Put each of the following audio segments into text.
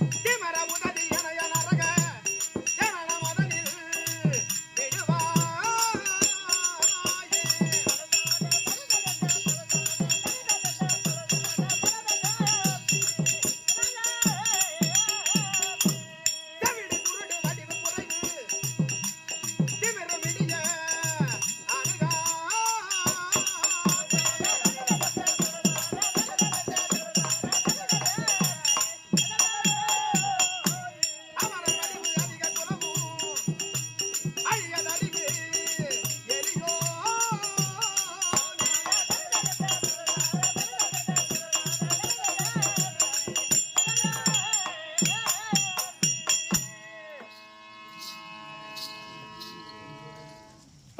Yeah.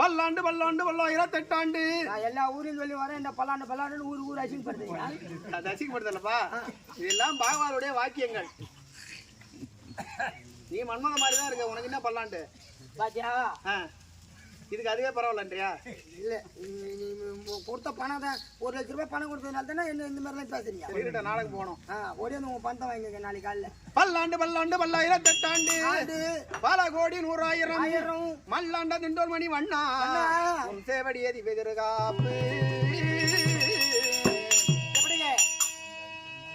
பல்லாண்டு பல்லாண்டு பல்லாயிரத்தெட்டாண்டு நான் எல்லா ஊரையும் சொல்லி வரேன். இந்த பல்லாண்டு பல்லாண்டு ஊர் ஊர் அசிங்கப்படுத்துறீங்க அது அசிங்கப்படுத்தலப்பா இதெல்லாம் பாகவானுடைய வாக்கியங்கள். நீ மன்மத மாதிரி தான் இருக்க. உனக்கு என்ன பல்லாண்டு? பாத்தியா. இதுக்கு அதுவே பரவாயில்லன்றியா? இல்ல. கொடுத்த பணம் தான் ஒரு லட்ச ரூபாய் பணம் கொடுத்ததுனால தானே என்ன இந்த மாதிரிலாம் பேசுறீங்க? சரிகிட்ட நாளைக்கு போகணும். ஆ ஓடி வந்து உங்க பணத்தை வாங்கிக்க நாளைக்கு காலைல பல்லாண்டு பல்லாண்டு பல்லாயிரத்தெட்டாண்டு ஆண்டு. பல கோடி நூறாயிரம். ஆயிரம். மல்லாண்ட திண்டோல் மணி வண்ணா. உன் சேவடியதி வெதிர்காப்பு. எப்படிங்க?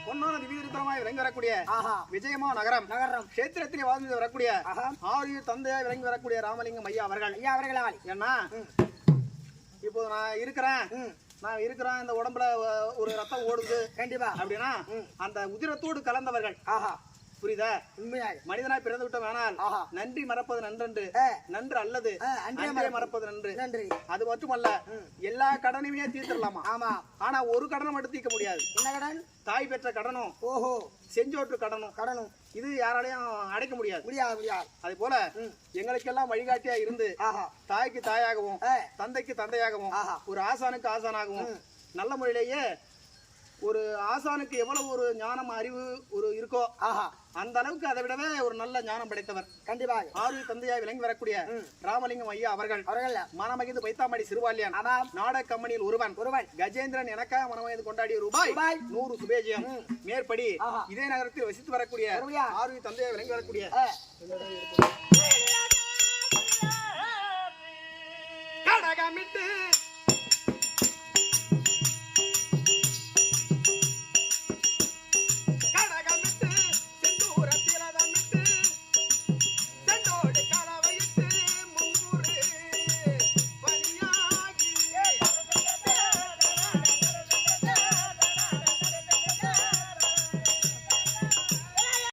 பொன்னான திவ்யத்திரமாய் விளங்கி வரக்கூடிய விஜயமா நகரம். நகரம். கஷேத்திரத்திலே வாழ்ந்து வரக்கூடிய ஆரிய தந்தையாய் விளங்கி வரக்கூடிய ராமலிங்கம் ஐயா அவர்கள். ஐயா அவர்களா ஏன்னா. இப்போ நான் இருக்கிறேன். நான் இருக்கிறேன் இந்த உடம்புல ஒரு ரத்தம் ஓடுது. கண்டிப்பா. அப்படின்னா. அந்த உதிரத்தோடு கலந்தவர்கள். ஆஹா. புரியுதா? உண்மையாக மனிதனாய் பிறந்து விட்டோம் ஆனால் நன்றி மறப்பது நன்றன்று. நன்று அல்லது அன்றே மறப்பது நன்று. நன்றி. அது மட்டுமல்ல. எல்லா கடனையுமே தீர்த்திடலாமா? ஆமா. ஆனா ஒரு கடனை மட்டும் தீர்க்க முடியாது. என்ன கடன்? தாய் பெற்ற கடனும் ஓஹோ. செஞ்சோற்று கடனும் கடனும். இது யாராலையும் அடைக்க முடியாது. முடியாது முடியாது. அதே போல. எங்களுக்கெல்லாம் வழிகாட்டியா இருந்து தாய்க்கு தாயாகவும் தந்தைக்கு தந்தையாகவும். ஒரு ஆசானுக்கு ஆசானாகவும். நல்ல முறையிலேயே ஒரு ஆசானுக்கு எவ்வளவு ஒரு ஞானம் அறிவு ஒரு இருக்கோ ஆஹா. அந்த அளவுக்கு அதை விடவே ஒரு நல்ல ஞானம் படைத்தவர். கண்டிப்பாக ஆறு தந்தையாய் விளங்கி வரக்கூடிய. ராமலிங்கம் ஐயா அவர்கள். அவர்கள். மனமகிழ்ந்து பைத்தாமடி சிறுவாலியான் ஆமாம் நாடக கம்பெனியில் ஒருவன். ஒருவன். கஜேந்திரன் எனக்காக மனமகிழ்ந்து கொண்டாடிய ரூபாய் நூறு சுபேஜியம். மேற்படி. இதே நகரத்தில் வசித்து வரக்கூடிய ஆறு தந்தையாய் விளங்கி வரக்கூடிய கடகமிட்டு